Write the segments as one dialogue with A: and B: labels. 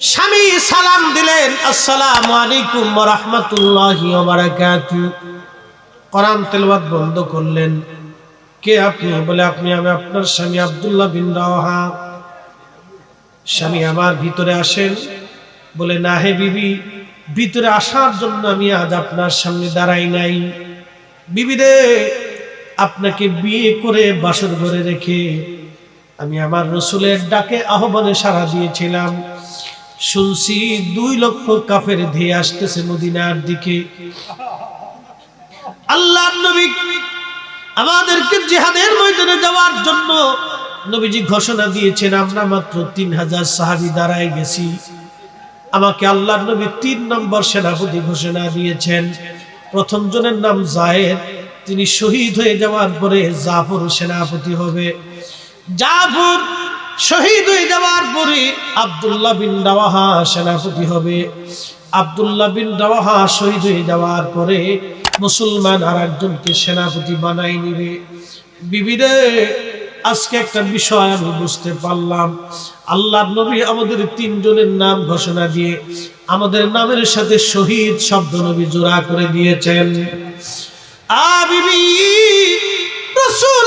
A: স্বামী সালাম দিলেন, আসসালামু আলাইকুম রহমতুল্লাহ কোরআন তেলবাদ বন্ধ করলেন। কে আপনি? বলে, আপনি আমি আপনার স্বামী আবদুল্লাহ বিন রাহা স্বামী আমার ভিতরে আসেন, বলে, না হে বিবি, ভিতরে আসার জন্য আমি আজ আপনার সামনে দাঁড়াই নাই। বিবি রে, আপনাকে বিয়ে করে বাসর ঘরে রেখে আমি আমার রসুলের ডাকে আহ্বানে সাড়া দিয়েছিলাম। শুনছি দুই লক্ষ কাফের ধেয়ে আসতেছে মদিনার দিকে। আল্লাহ নবী আমাদেরকে জিহাদের ময়দানে যাওয়ার জন্য নবীজি ঘোষণা দিয়েছেন, আমরা মাত্র তিন হাজার সাহাবি দাঁড়ায় গেছি। আমাকে আল্লাহ নবী তিন নম্বর সেনাপতি ঘোষণা দিয়েছেন। প্রথম জনের নাম জায়েদ, তিনি শহীদ হয়ে যাওয়ার পরে জাফর সেনাপতি হবে। জাফর শহীদ হয়ে যাওয়ার পরে আব্দুল্লাহ বিন হবে। শহীদ হয়ে যাওয়ার পরে মুসলমান আর একজনকে সেনাপতি নিবে। আজকে একটা বিষয় আমি বুঝতে পারলাম। আল্লাহ নবী আমাদের তিনজনের নাম ঘোষণা দিয়ে আমাদের নামের সাথে শহীদ শব্দ নবী জোড়া করে দিয়েছেন।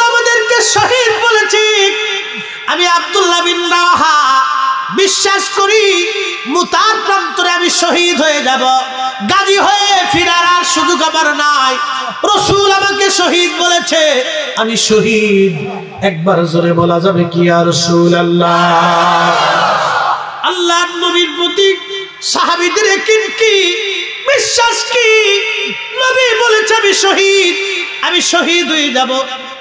A: আমাদেরকে শহীদ বলেছে। আমি আব্দুল্লাহ বিন রাওয়াহা বিশ্বাস করি, মুতার প্রান্তরে আমি শহীদ হয়ে যাব। গাজী হয়ে ফিরার আর সুযোগ আমার নাই। রসুল আমাকে শহীদ বলেছে, আমি শহীদ। একবার জোরে বলা যাবে কি আর রসুল আল্লাহ আল্লাহ নবীর প্রতি সাহাবিদের কি? বিশ্বাস কি? নবী বলেছে, আমি শহীদ। আমি শহীদ হয়ে যাব।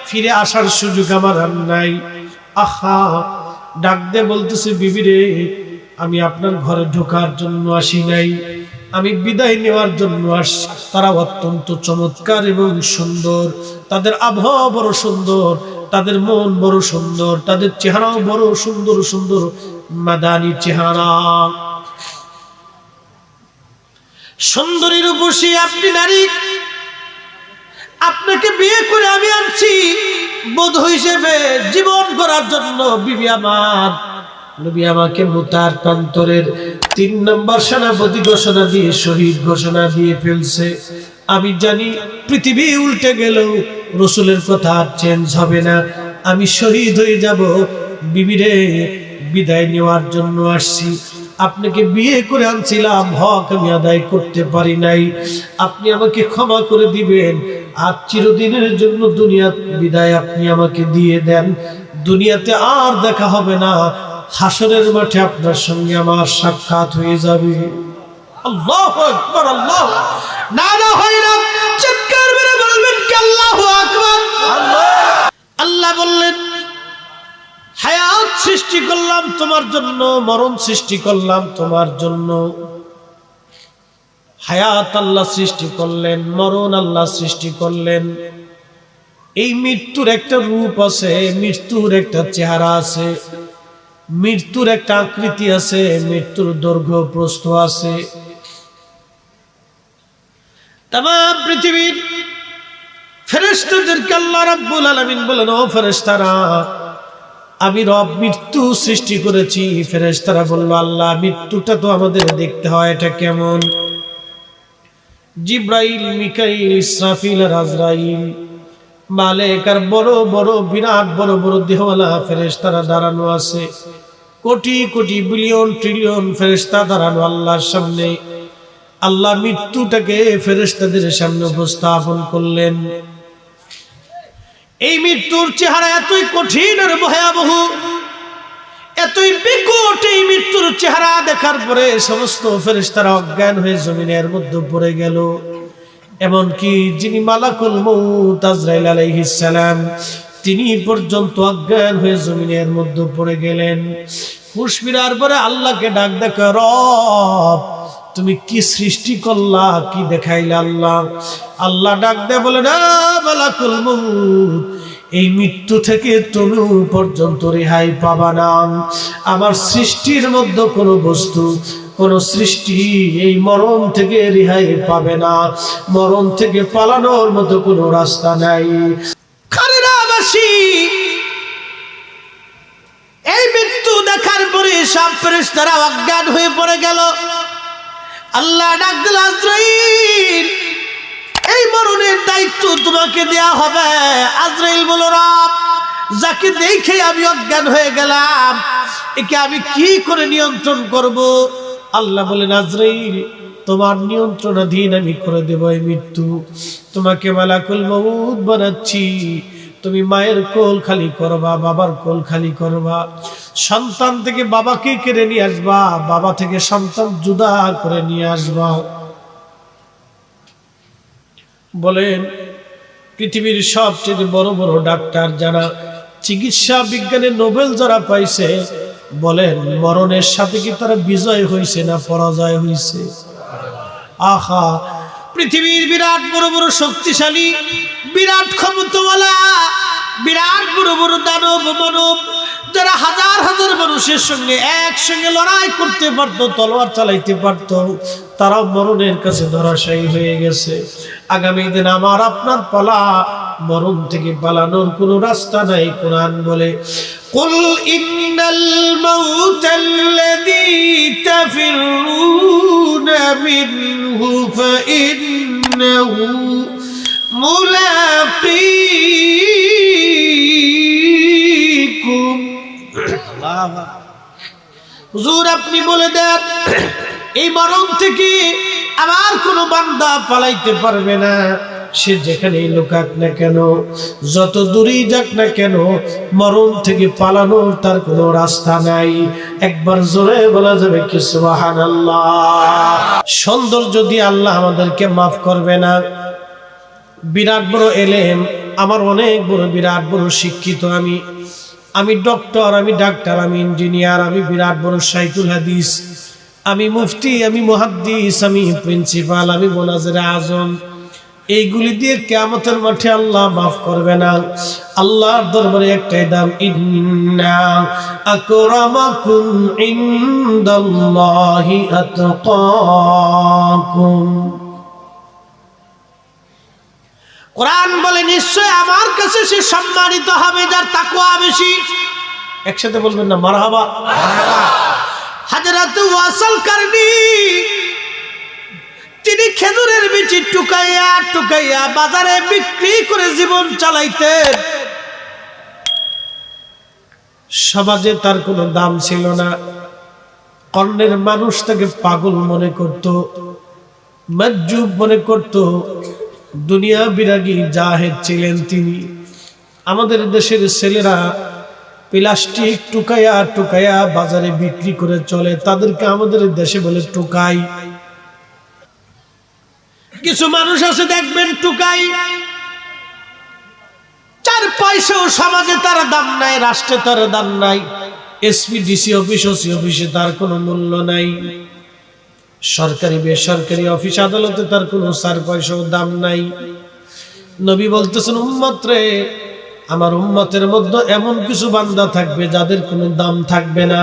A: ফিরে আসার সুযোগ আমার আর নাই। আহা, ডাক দে বলতেছে বিবিরে আমি আপনার ঘরে ঢোকার জন্য আসি নাই। আমি বিদায় নেওয়ার জন্য আসছি। তারা অত্যন্ত চমৎকার এবং সুন্দর। তাদের আবহাওয়া বড় সুন্দর, তাদের মন বড় সুন্দর, তাদের চেহারাও বড় সুন্দর সুন্দর, মাদানি চেহারা। সুন্দরীর উপসী আপনি নারী। আপনাকে বিয়ে করে আমি আনছি। বধ হিসেবে জীবন করার জন্য বিবি আমার। নবী আমাকে মুতার প্রান্তরের তিন নম্বর সেনাপতি ঘোষণা দিয়ে, শহীদ ঘোষণা দিয়ে ফেলছে। আমি জানি পৃথিবী উল্টে গেলেও রসুলের কথা আর চেঞ্জ হবে না। আমি শহীদ হয়ে যাব, বিবিরে বিদায় নেওয়ার জন্য আসছি। আপনাকে বিয়ে করে আনছিলাম, হক আমি আদায় করতে পারি নাই। আপনি আমাকে ক্ষমা করে দিবেন, আর চিরদিনের জন্য দুনিয়া বিদায় আপনি আমাকে দিয়ে দেন। দুনিয়াতে আর দেখা হবে না, হাসরের মাঠে আপনার সঙ্গে আমার সাক্ষাৎ হয়ে যাবে। আল্লাহ আল্লাহ না না, হয় চিৎকার মেরে বলবেন কি আল্লাহ আকবার? আল্লাহ! সৃষ্টি করলাম, তোমার জন্য, মরণ সৃষ্টি করলাম, তোমার জন্য। হায়াত আল্লাহ সৃষ্টি করলেন, মরণ আল্লাহ সৃষ্টি করলেন। এই মৃত্যুর একটা রূপ আছে, মৃত্যুর একটা চেহারা আছে, মৃত্যুর একটা আকৃতি আছে, মৃত্যুর দৈর্ঘ্য প্রস্থ আছে। তাম পৃথিবীর ফেরেস্তাদেরকে আল্লাহ রাব্বুল আলামিন বলেন, ও ফেরেস্তারা আমি রব মৃত্যু সৃষ্টি করেছি। ফেরেস্তারা বলল, আল্লাহ, মৃত্যুটা তো আমাদের দেখতে হয়, এটা কেমন? জিব্রাইল, মিকাইল, ইসরাফিল, আর আজরাইল। মালেক আর বড় বড়, বিরাট, বড় বড় দেহওয়ালা ফেরেস্তারা দাঁড়ানো আছে। কোটি কোটি, বিলিয়ন, ট্রিলিয়ন ফেরেস্তা দাঁড়ানো আল্লাহর সামনে। আল্লাহ মৃত্যুটাকে ফেরেস্তাদের সামনে উপস্থাপন করলেন। এই মৃত্যুর চেহারা এতই কঠিন আর ভয়াবহ, এতই বিকট এই মৃত্যুর চেহারা দেখার পরে সমস্ত ফেরেস্তারা অজ্ঞান হয়ে জমিনের মধ্যে পড়ে গেল। এমনকি যিনি মালাকুল মৌত আজরাইল তিনি পর্যন্ত অজ্ঞান হয়ে জমিনের মধ্যে পড়ে গেলেন। হুশ ফিরার পরে আল্লাহকে ডাক দেখ, রব তুমি কি সৃষ্টি করলা, কি দেখাইলা আল্লাহ? আল্লাহ ডাক দে বলে, না এই মৃত্যু থেকে তুমি পর্যন্ত রেহাই পাবা না। আমার সৃষ্টির মধ্যে কোনো বস্তু, কোন সৃষ্টি এই মরণ থেকে রেহাই পাবে না। মরণ থেকে পালানোর মতো কোনো রাস্তা নাই। এই মৃত্যু দেখার পরে সব ফেরেশতারা অজ্ঞান হয়ে পড়ে গেল। আল্লাহ ডাক আজরাইল, এই মরণের দায়িত্ব তোমাকে দেয়া হবে। আজরাইল বলো রব, যাকে দেখে আমি অজ্ঞান হয়ে গেলাম, একে আমি কি করে নিয়ন্ত্রণ করব? আল্লাহ বলেন আজরাইল, তোমার নিয়ন্ত্রণাধীন আমি করে দেব এই মৃত্যু। তোমাকে মালাকুল মউত বানাচ্ছি। তুমি মায়ের কোল খালি করবা, বাবার কোল খালি করবা। সন্তান থেকে বাবাকে কেড়ে নিয়ে আসবা, বাবা থেকে সন্তান জুদা করে নিয়ে আসবা। বলেন, পৃথিবীর সবচেয়ে বড় বড় ডাক্তার যারা চিকিৎসা বিজ্ঞানে নোবেল যারা পাইছে, বলেন, মরণের সাথে কি তারা বিজয় হয়েছে না পরাজয় হয়েছে আহা পৃথিবীর বিরাট বড় বড় শক্তিশালী, বিরাট ক্ষমতাওয়ালা, বিরাট বড় বড় দানব মানব, যারা হাজার হাজার মানুষের সঙ্গে একসঙ্গে লড়াই করতে পারতো, তলোয়ার চালাইতে পারতো তারা মরণের কাছে ধরাশায়ী হয়ে গেছে। আগামী দিন আমার আপনার পালা মরণ থেকে পালানোর কোনো রাস্তা নাই, কোরআন বলে আপনি বলে দেন, এই মরণ থেকে আমার কোনো বান্দা পালাইতে পারবে না। সে যেখানেই লুকাক না কেন, যত দূরেই যাক না কেন, মরণ থেকে পালানোর তার কোনো রাস্তা নাই। একবার জোরে বলা যাবে কি সুবহানাল্লাহ। সৌন্দর্য দিয়ে আল্লাহ আমাদেরকে মাফ করবে না। বিরাট বড় এলেম, আমার অনেক বড় বিরাট বড় শিক্ষিত আমি। আমি ডক্টর, আমি ডাক্তার, আমি ইঞ্জিনিয়ার, আমি বিরাট বড় সাইকুল হাদিস। আমি মুফতি, আমি মুহাদ্দিস, আমি প্রিন্সিপাল, আমি মোনাজের আজম। এইগুলি দিয়ে কেমতের মাঠে আল্লাহ মাফ করবে না। আল্লাহর দরবারে একটাই দাম, ইন্না আকরামাকুম ইনদাল্লাহি আতকাকুম। কোরআন বলে নিশ্চয় আমার কাছে সে সম্মানিত হবে যার তাকুয়া বেশি। একসাথে বলবেন না, মারহাবা। হাজরাত ওয়াসাল কারনি খেজুরের বিচি টুকাইয়া টুকাইয়া বাজারে বিক্রি করে জীবন চালাইতেন। সমাজে তার কোনো দাম ছিল না। কর্ণের মানুষ তাকে পাগল মনে করত, মজ্জুব মনে করত। দুনিয়া বিরাগী জাহেদ ছিলেন তিনি। আমাদের দেশের ছেলেরা প্লাস্টিক টুকাইয়া টুকাইয়া বাজারে বিক্রি করে চলে, তাদেরকে আমাদের দেশে বলে টুকাই। কিছু মানুষ আছে, দেখবেন টুকাই। চার পয়সাও সমাজে তার দাম নাই, রাষ্ট্রে তার দাম নাই। এসপি, ডিসি অফিস, ওসি অফিসে তার কোনো মূল্য নাই। সরকারি, বেসরকারি অফিস আদালতে তার কোনো চার পয়সাও দাম নাই। নবী বলতেছেন, উম্মত রে, আমার উম্মতের মধ্যে এমন কিছু বান্দা থাকবে যাদের কোনো দাম থাকবে না।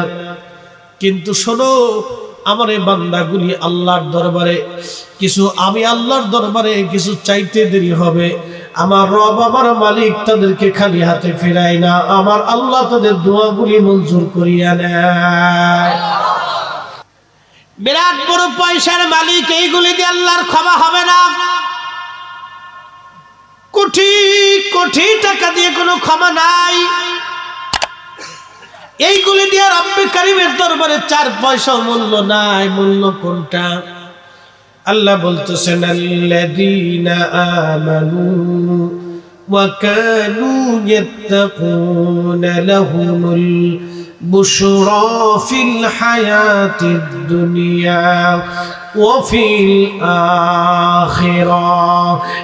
A: কিন্তু শোনো আমার এই বান্দাগুলি আল্লাহর দরবারে, কিছু আমি আল্লাহর দরবারে, কিছু চাইতে দেরি হবে। আমার রব, আমার মালিক তাদেরকে খালি হাতে ফেরায় না। আমার আল্লাহ তাদের দোয়াগুলি মঞ্জুর করিয়া নেয়। বিরাট বড় পয়সার মালিক, এইগুলি দিয়ে আল্লাহর ক্ষমা হবে না। কোটি কোটি টাকা দিয়ে কোনো ক্ষমা নাই। এইগুলি দিয়ে রব্বে কারিমের দরবারে চার পয়সা মূল্য নাই, মূল্য কোনটা? আল্লাহ বলতেছেন দুনিয়া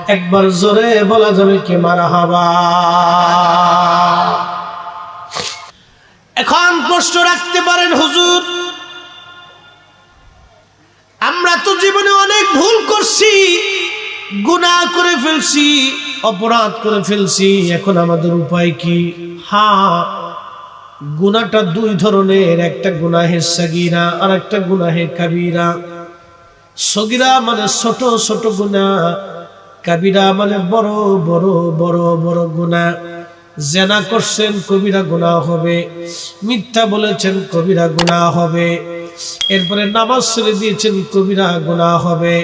A: একবার জোরে বলা যাবে কি মারহাবা এখন প্রশ্ন রাখতে পারেন, হুজুর। আমরা তো জীবনে অনেক ভুল করছি, গুনাহ করে ফেলছি, অপরাধ করে ফেলছি, এখন আমাদের উপায় কি? হ্যাঁ গুনাহটা দুই ধরনের, একটা গুনাহের সাগিরা আর একটা গুনাহের কাবিরা। সগিরা মানে ছোট ছোট গুনাহ, কাবিরা মানে বড় বড় বড় বড় গুনাহ। জেনা করছেন, কবিরা গুনা হবে। মিথ্যা বলেছেন, কবিরা গুনা হবে। এরপরে নামাজ ছেড়ে দিয়েছেন, কবিরা গুনা হবে।